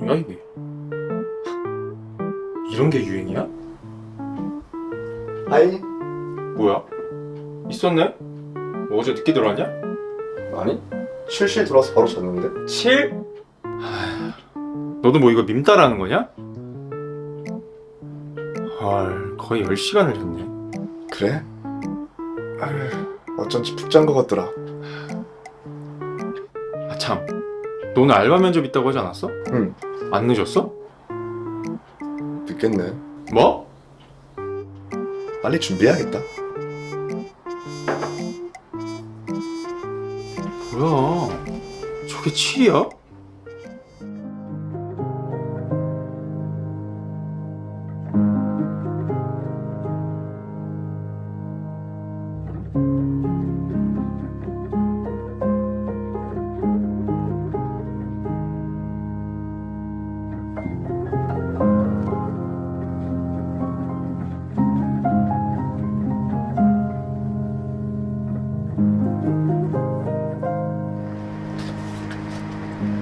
뭐야 이게? 이런 게 유행이야? 아이 뭐야? 있었네? 뭐 어제 늦게 들어왔냐? 아니 실실 들어와서 바로 잤는데 7? 너도 뭐 이거 밈 따라하는 거냐? 헐 거의 10시간을 잤네 그래? 아휴 어쩐지 푹 잔 것 같더라 아참 너는 알바 면접 있다고 하지 않았어? 응 안 늦었어? 늦겠네 뭐? 빨리 준비해야겠다 뭐야 저게 7이야?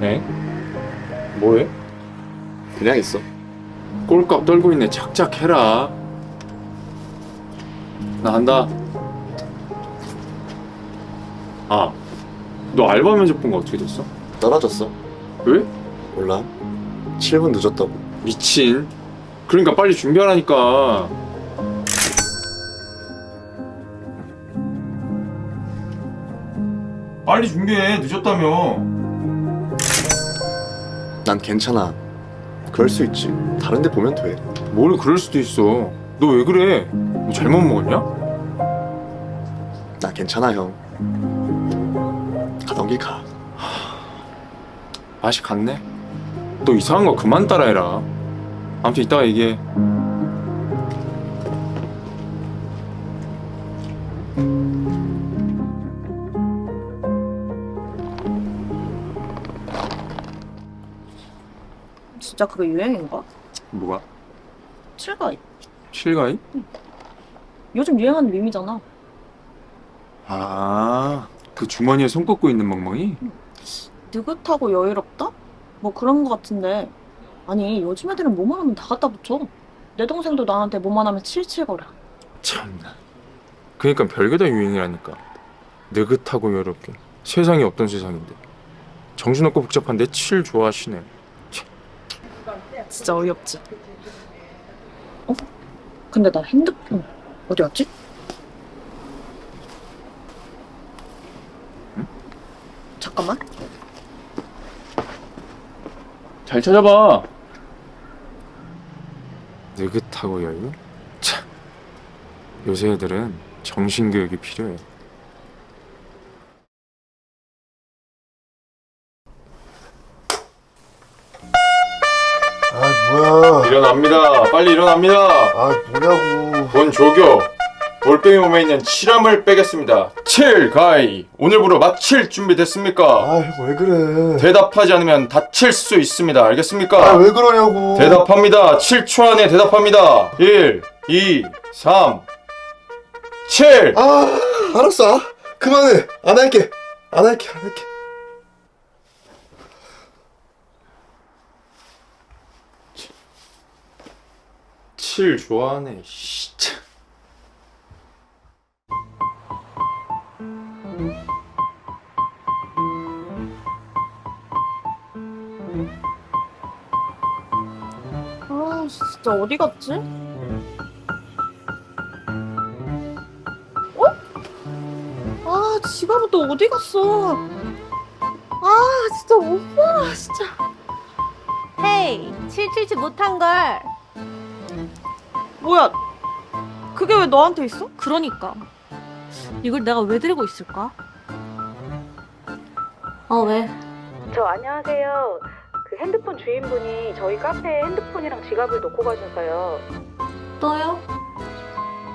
에? 뭐해? 그냥 있어 꼴값 떨고 있네 착착해라 나 간다 아 너 알바 면접 본 거 어떻게 됐어? 떨어졌어 왜? 몰라 7분 늦었다고. 미친 그러니까 빨리 준비하라니까. 빨리 준비해. 늦었다며. 난 괜찮아. 그럴 수 있지. 다른 데 보면 돼. 뭘 그럴 수도 있어. 너 왜 그래? 뭐 잘못 먹었냐? 나 괜찮아 형. 가던 길가. 맛이 갔네 너 이상한 거 그만 따라해라 아무튼 이따가 얘기해 진짜 그게 유행인가? 뭐가? 칠가이. 실가이? 요즘 유행하는 밈이잖아. 아, 그 주머니에 손 꽂고 있는 멍멍이? 느긋하고 여유롭다? 뭐 그런 거 같은데. 아니 요즘 애들은 뭐만 하면 다 갖다 붙여. 내 동생도 나한테 뭐만 하면 칠칠거려. 참나. 그니까 별게 다 유행이라니까. 느긋하고 여롭게. 세상이 어떤 세상인데. 정신없고 복잡한데 칠 좋아하시네. 진짜 어이없지. 어? 근데 나 핸드폰 어디 갔지? 잠깐만. 잘 찾아봐. 느긋하고 여유? 참. 요새 애들은 정신교육이 필요해. 아 뭐야 일어납니다. 빨리 일어납니다. 아 뭐냐고 본 조교 올빼미 몸에 있는 칠함을 빼겠습니다. 칠 가이 오늘부로 마칠 준비 됐습니까? 아왜 그래 대답하지 않으면 다칠 수 있습니다. 알겠습니까? 아왜 그러냐고 대답합니다. 7초 안에 대답합니다. 1, 2, 3, 7. 아 알았어 아, 그만해 안 할게 안 할게 안 할게 7 좋아하네. 씨, 참. 아 진짜 어디 갔지? 어? 아 지갑은 또 어디 갔어? 아 진짜 오빠 진짜. 헤이, 칠칠치 못한 걸. 뭐야? 그게 왜 너한테 있어? 그러니까. 이걸 내가 왜 들고 있을까? 어, 왜? 저 안녕하세요. 그 핸드폰 주인분이 저희 카페에 핸드폰이랑 지갑을 놓고 가셔서요. 또요?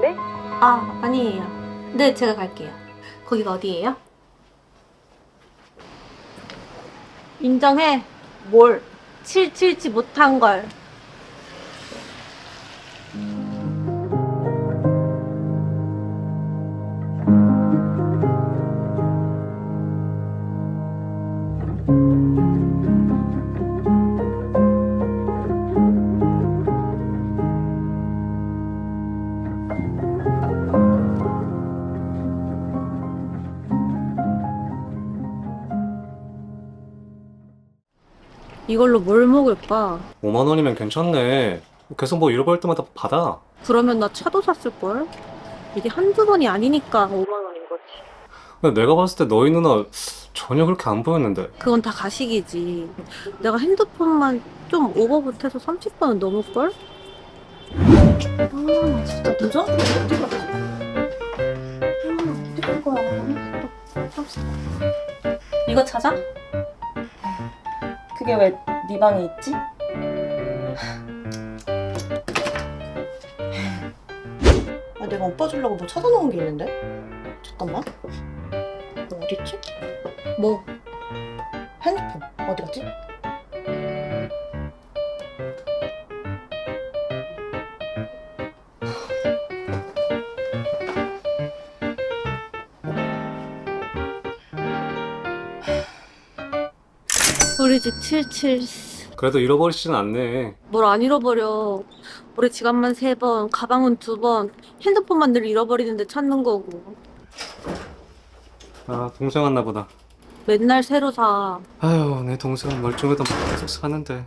네? 아, 아니에요. 네, 제가 갈게요. 거기가 어디예요? 인정해. 뭘? 칠칠치 못한 걸. 이걸로 뭘 먹을까? 5만 원이면 괜찮네. 계속 뭐 잃어버릴 때마다 받아. 그러면 나 차도 샀을걸? 이게 한두 번이 아니니까 5만 원인 거지. 근데 내가 봤을 때 너희 누나 전혀 그렇게 안 보였는데. 그건 다 가식이지. 내가 핸드폰만 좀 오버 못해서 30번은 넘을걸? 아 진짜 늦어? 어디 갔지? 아 어디 간 거야? 이거 찾아? 그게 왜 네 방에 있지? 아 내가 오빠 주려고 뭐 찾아놓은 게 있는데? 잠깐만 이거 어디 있지? 뭐? 핸드폰 어디 갔지? 우리 집 77. 그래도 잃어버리지는 않네. 뭘 안 잃어버려. 우리 지갑만 세 번, 가방은 두 번, 핸드폰만 늘 잃어버리는데 찾는 거고. 아, 동생 왔나 보다. 맨날 새로 사. 아유, 내 동생은 멀쩡해도 계속 사는데.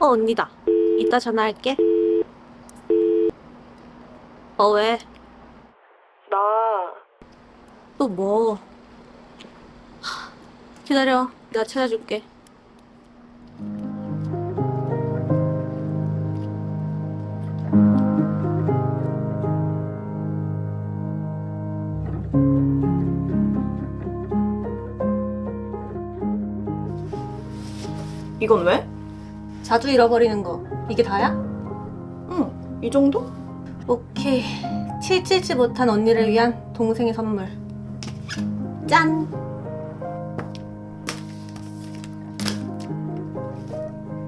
어, 언니다. 이따 전화할게. 어, 왜? 나 또 뭐? 하, 기다려. 내가 찾아줄게. 이건 왜? 자주 잃어버리는 거. 이게 다야? 응, 이 정도? 오케이. 칠칠치 못한 언니를 위한 동생의 선물. 짠!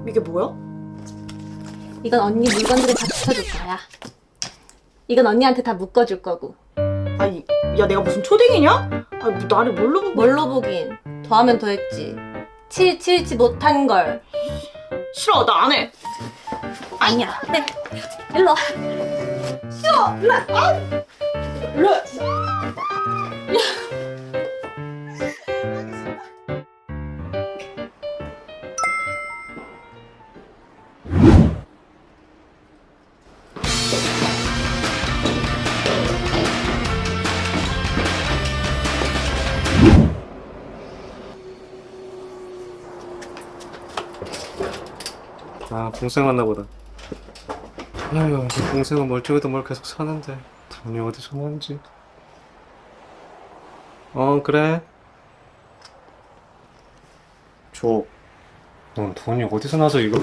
이게 뭐야? 이건 언니 물건들을 다 붙여줄 거야. 이건 언니한테 다 묶어줄 거고. 아니, 야 내가 무슨 초딩이냐? 아, 뭐 나를 뭘로 보고? 뭘로 보긴. 더하면 더했지. 칠칠치 못한 걸. 싫어, 나 안 해. 아니야. 네. 일로 와. 아, 동생 왔나 보다. 내 동생은 멀쩡해도 뭘 계속 사는데. 돈이 어디서 나는지. 어, 그래. 저넌 돈이 어디서 나서 이거.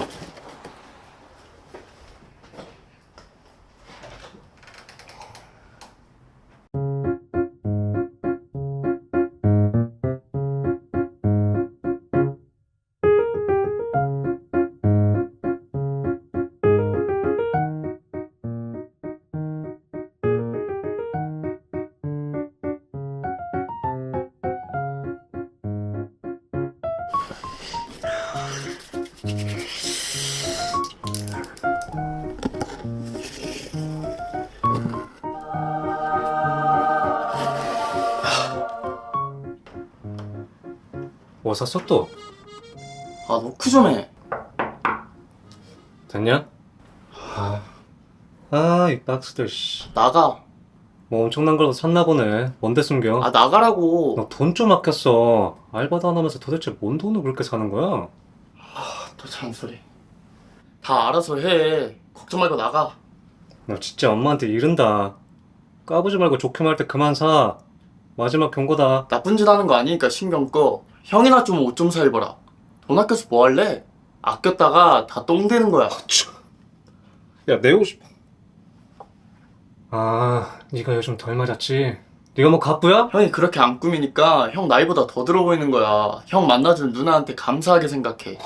뭐 샀어 또? 아 노크 좀해 됐냐? 아, 이 박스들, 씨. 나가 뭐 엄청난 걸 샀나 보네. 뭔데 숨겨? 아 나가라고 너 돈 좀 아꼈어. 알바도 안 하면서 도대체 뭔 돈으로 그렇게 사는 거야? 또 잔소리 다 알아서 해 걱정 말고 나가 너 진짜 엄마한테 이른다. 까부지 말고 좋게 말때 그만 사. 마지막 경고다. 나쁜 짓 하는 거 아니니까 신경 꺼 형이나 좀 옷 좀 사 입어라 돈 아껴서 뭐 할래? 아꼈다가 다 똥 되는 거야 야, 내 옷이. 아, 네가 요즘 덜 맞았지? 네가 뭐 갑부야? 형이 그렇게 안 꾸미니까 형 나이보다 더 들어 보이는 거야 형 만나준 누나한테 감사하게 생각해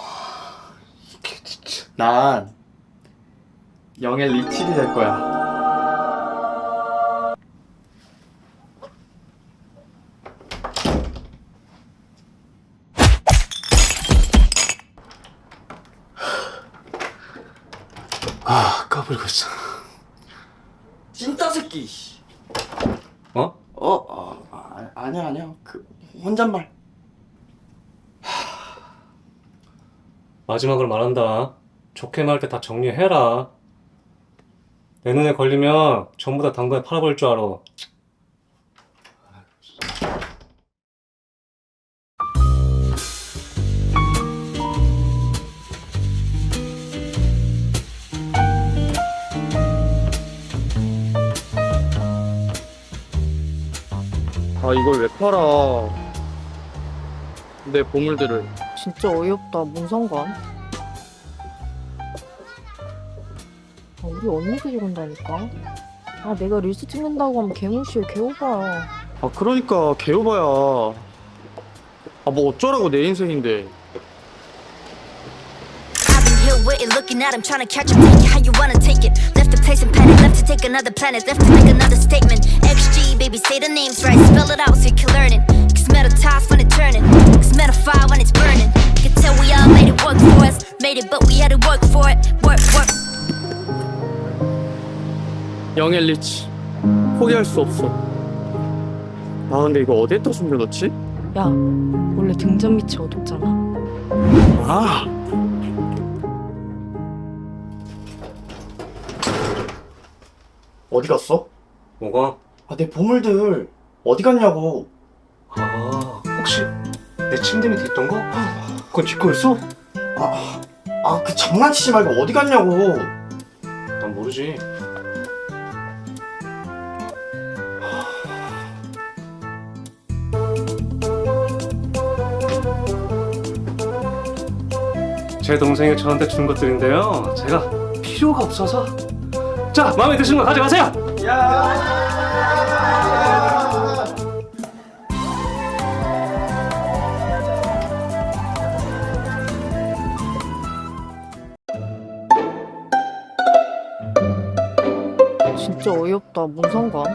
이게 진짜. 난 영의 리칠이 될 거야 아, 까불고 있어. 찐따 새끼 씨. 어? 어? 어 아, 아니야 아니야 그 혼잣말 마지막으로 말한다. 좋게 말할 때 다 정리해라. 내 눈에 걸리면 전부 다 당근에 팔아버릴 줄 알아. 아 이걸 왜 팔아 내 보물들을 진짜 어이없다. 뭔 상관? 아, 우리 언니들이 그런다니까. 아, 내가 릴스 찍는다고 하면 개무시해, 개오바야. 아 그러니까 개오바야 아 뭐 어쩌라고 내 인생인데 I've been here waiting, looking at him, trying to catch a it. How you wanna take it? Left the place in panic, left to take another planet, left to make another statement. XG, baby, say the names right, spell it out so you can learn it. Cause metal toss when it's turning, cause metal fire when it's burning. Made it, but we had to work for it. Work, work. 영엘리치 포기할 수 없어 아 근데 이거 어디에다 숨겨놓지? 야, 원래 등잔 밑이 어둡잖아. 아 어디 갔어? 뭐가? 아, 내 보물들 어디 갔냐고. 아, 혹시 내 침대 밑에 있던 거? 그건 네 거였어? 아, 아, 그 장난치지 말고 어디 갔냐고. 난 모르지. 제 동생이 저한테 준 것들인데요. 제가 필요가 없어서. 자, 마음에 드시는 거 가져가세요. 진짜 어이없다. 뭔 상관?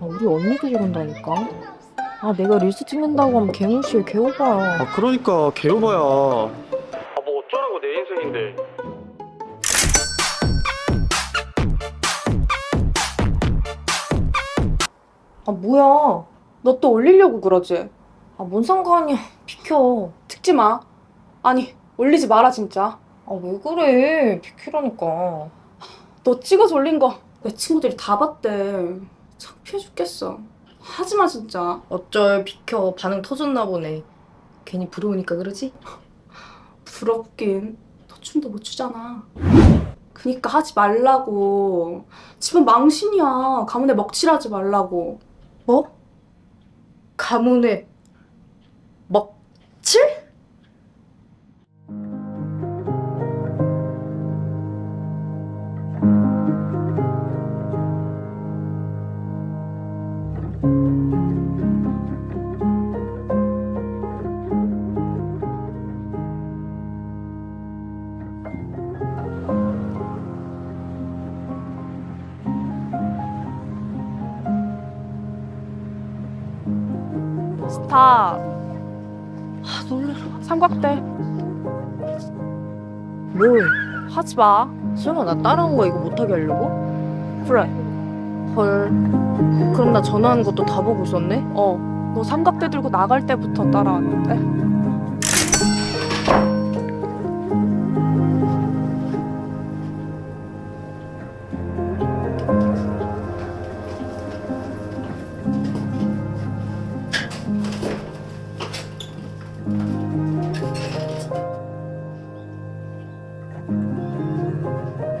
아, 우리 언니들이 그런다니까. 아, 내가 릴스 찍는다고 하면 개무시해, 개오바야. 아 그러니까 개오바야 아 뭐 어쩌라고 내 인생인데 아 뭐야 너 또 올리려고 그러지? 아, 뭔 상관이야. 비켜. 찍지 마 아니 올리지 마라 진짜 아, 왜 그래. 비키라니까. 너 찍어서 올린 거 내 친구들이 다 봤대 창피해 죽겠어 하지 마 진짜 어쩔, 비켜. 반응 터졌나 보네. 괜히 부러우니까 그러지? 부럽긴 너 춤도 못 추잖아 그니까 하지 말라고 집은 망신이야 가문에 먹칠하지 말라고 뭐? 가문에 먹 삼각대 뭘? 하지 마 수영아, 나 따라온 거 이거 못하게 하려고? 그래 헐. 그럼 나 전화하는 것도 다 보고 있었네? 어 너 삼각대 들고 나갈 때부터 따라왔는데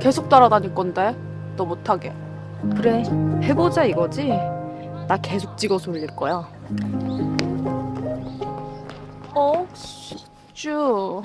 계속 따라다닐 건데 너 못하게 그래. 해보자 이거지? 나 계속 찍어서 올릴 거야. 어? 쭈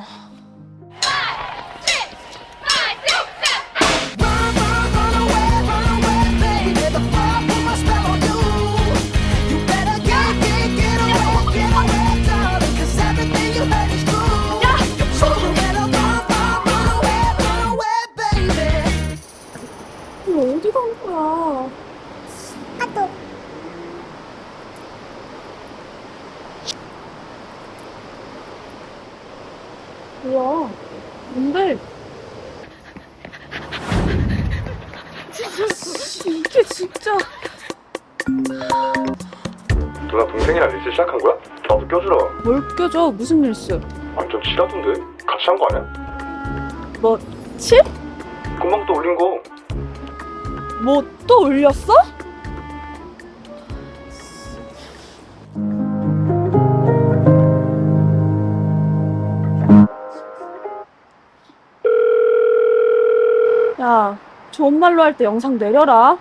뭘 껴줘? 무슨 릴스? 완전 치라던데? 같이 한 거 아니야? 뭐, 칠? 금방 또 올린 거. 뭐 또 올렸어? 야, 좋은 말로 할 때 영상 내려라.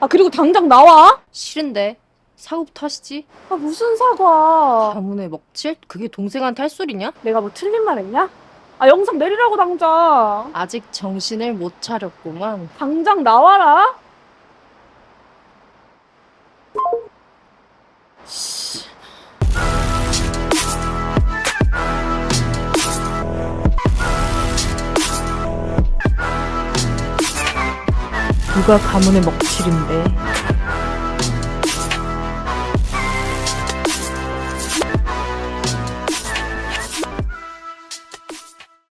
아, 그리고 당장 나와. 싫은데 사고부터 하시지 아, 무슨 사과. 가문의 먹칠? 그게 동생한테 할 소리냐? 내가 뭐 틀린 말 했냐? 아, 영상 내리라고 당장. 아직 정신을 못 차렸구만 당장 나와라. 누가 가문의 먹칠인데